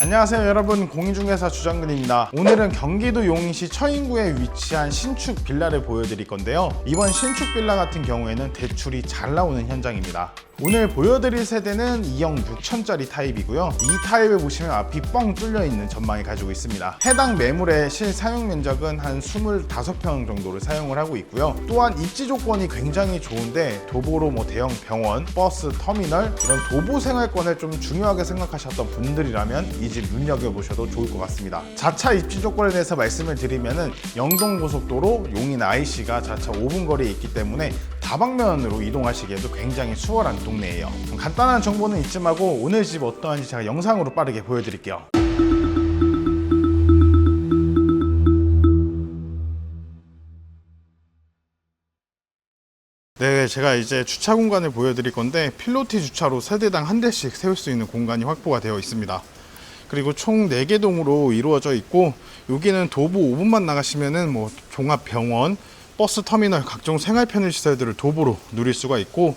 안녕하세요 여러분. 공인중개사 주장근입니다. 오늘은 경기도 용인시 처인구에 위치한 신축 빌라를 보여드릴 건데요. 이번 신축 빌라 같은 경우에는 대출이 잘 나오는 현장입니다. 오늘 보여드릴 세대는 2형 6천짜리 타입이고요. 이 타입을 보시면 앞이 뻥 뚫려 있는 전망을 가지고 있습니다. 해당 매물의 실사용 면적은 한 25평 정도를 사용을 하고 있고요. 또한 입지 조건이 굉장히 좋은데 도보로 뭐 대형 병원, 버스, 터미널 이런 도보 생활권을 좀 중요하게 생각하셨던 분들이라면 이집 눈여겨보셔도 좋을 것 같습니다. 자차 입지 조건에 대해서 말씀을 드리면은 영동고속도로 용인 IC가 자차 5분 거리에 있기 때문에 다방면으로 이동하시기에도 굉장히 수월한 동네예요. 좀 간단한 정보는 이쯤 하고 오늘 집 어떠한지 제가 영상으로 빠르게 보여드릴게요. 네, 제가 이제 주차 공간을 보여드릴 건데 필로티 주차로 세대당 한 대씩 세울 수 있는 공간이 확보가 되어 있습니다. 그리고 총 4개 동으로 이루어져 있고 여기는 도보 5분만 나가시면은 뭐 종합병원, 버스 터미널, 각종 생활 편의 시설들을 도보로 누릴 수가 있고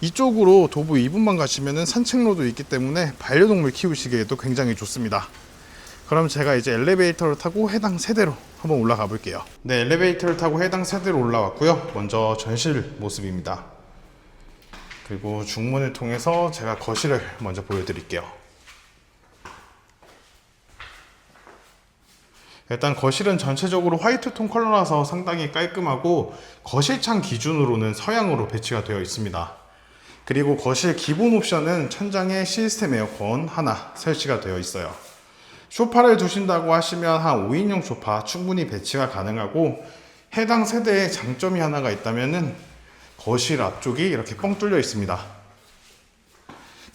이쪽으로 도보 2분만 가시면은 산책로도 있기 때문에 반려동물 키우시기에도 굉장히 좋습니다. 그럼 제가 이제 엘리베이터를 타고 해당 세대로 한번 올라가 볼게요. 네, 엘리베이터를 타고 해당 세대로 올라왔고요. 먼저 전실 모습입니다. 그리고 중문을 통해서 제가 거실을 먼저 보여드릴게요. 일단 거실은 전체적으로 화이트 톤 컬러라서 상당히 깔끔하고 거실창 기준으로는 서양으로 배치가 되어 있습니다. 그리고 거실 기본 옵션은 천장에 시스템 에어컨 하나 설치가 되어 있어요. 소파를 두신다고 하시면 한 5인용 소파 충분히 배치가 가능하고 해당 세대의 장점이 하나가 있다면은 거실 앞쪽이 이렇게 뻥 뚫려 있습니다.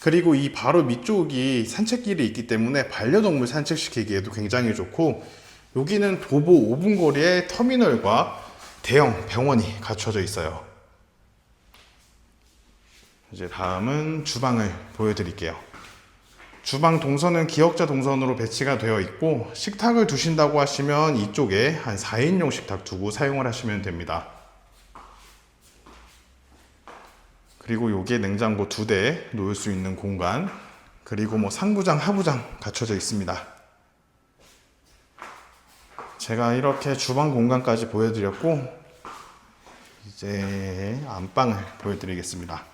그리고 이 바로 밑쪽이 산책길이 있기 때문에 반려동물 산책시키기에도 굉장히 좋고 여기는 도보 5분 거리에 터미널과 대형 병원이 갖춰져 있어요. 이제 다음은 주방을 보여드릴게요. 주방 동선은 기역자 동선으로 배치가 되어 있고 식탁을 두신다고 하시면 이쪽에 한 4인용 식탁 두고 사용을 하시면 됩니다. 그리고 여기에 냉장고 두 대 놓을 수 있는 공간 그리고 뭐 상부장 하부장 갖춰져 있습니다. 제가 이렇게 주방 공간까지 보여드렸고 이제 안방을 보여드리겠습니다.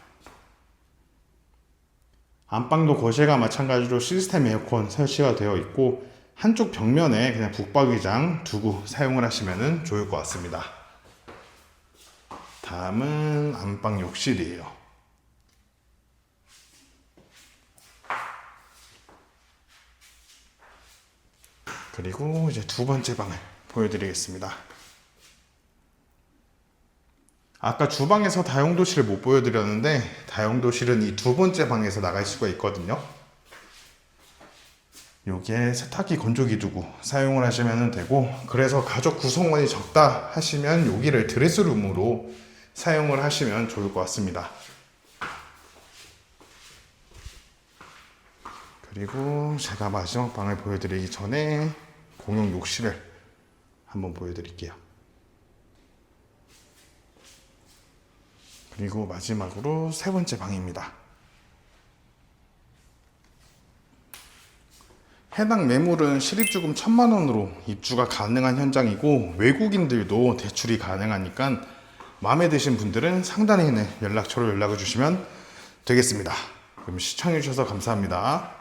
안방도 거실과 마찬가지로 시스템 에어컨 설치가 되어 있고 한쪽 벽면에 그냥 북박이장 두고 사용을 하시면 좋을 것 같습니다. 다음은 안방 욕실이에요. 그리고 이제 두 번째 방을 보여드리겠습니다. 아까 주방에서 다용도실을 못 보여드렸는데 다용도실은 이 두 번째 방에서 나갈 수가 있거든요. 여기에 세탁기 건조기 두고 사용을 하시면 되고 그래서 가족 구성원이 적다 하시면 여기를 드레스룸으로 사용을 하시면 좋을 것 같습니다. 그리고 제가 마지막 방을 보여드리기 전에 공용 욕실을 한번 보여드릴게요. 그리고 마지막으로 세 번째 방입니다. 해당 매물은 실입주금 천만 원으로 입주가 가능한 현장이고 외국인들도 대출이 가능하니까 마음에 드신 분들은 상단에 있는 연락처로 연락을 주시면 되겠습니다. 그럼 시청해 주셔서 감사합니다.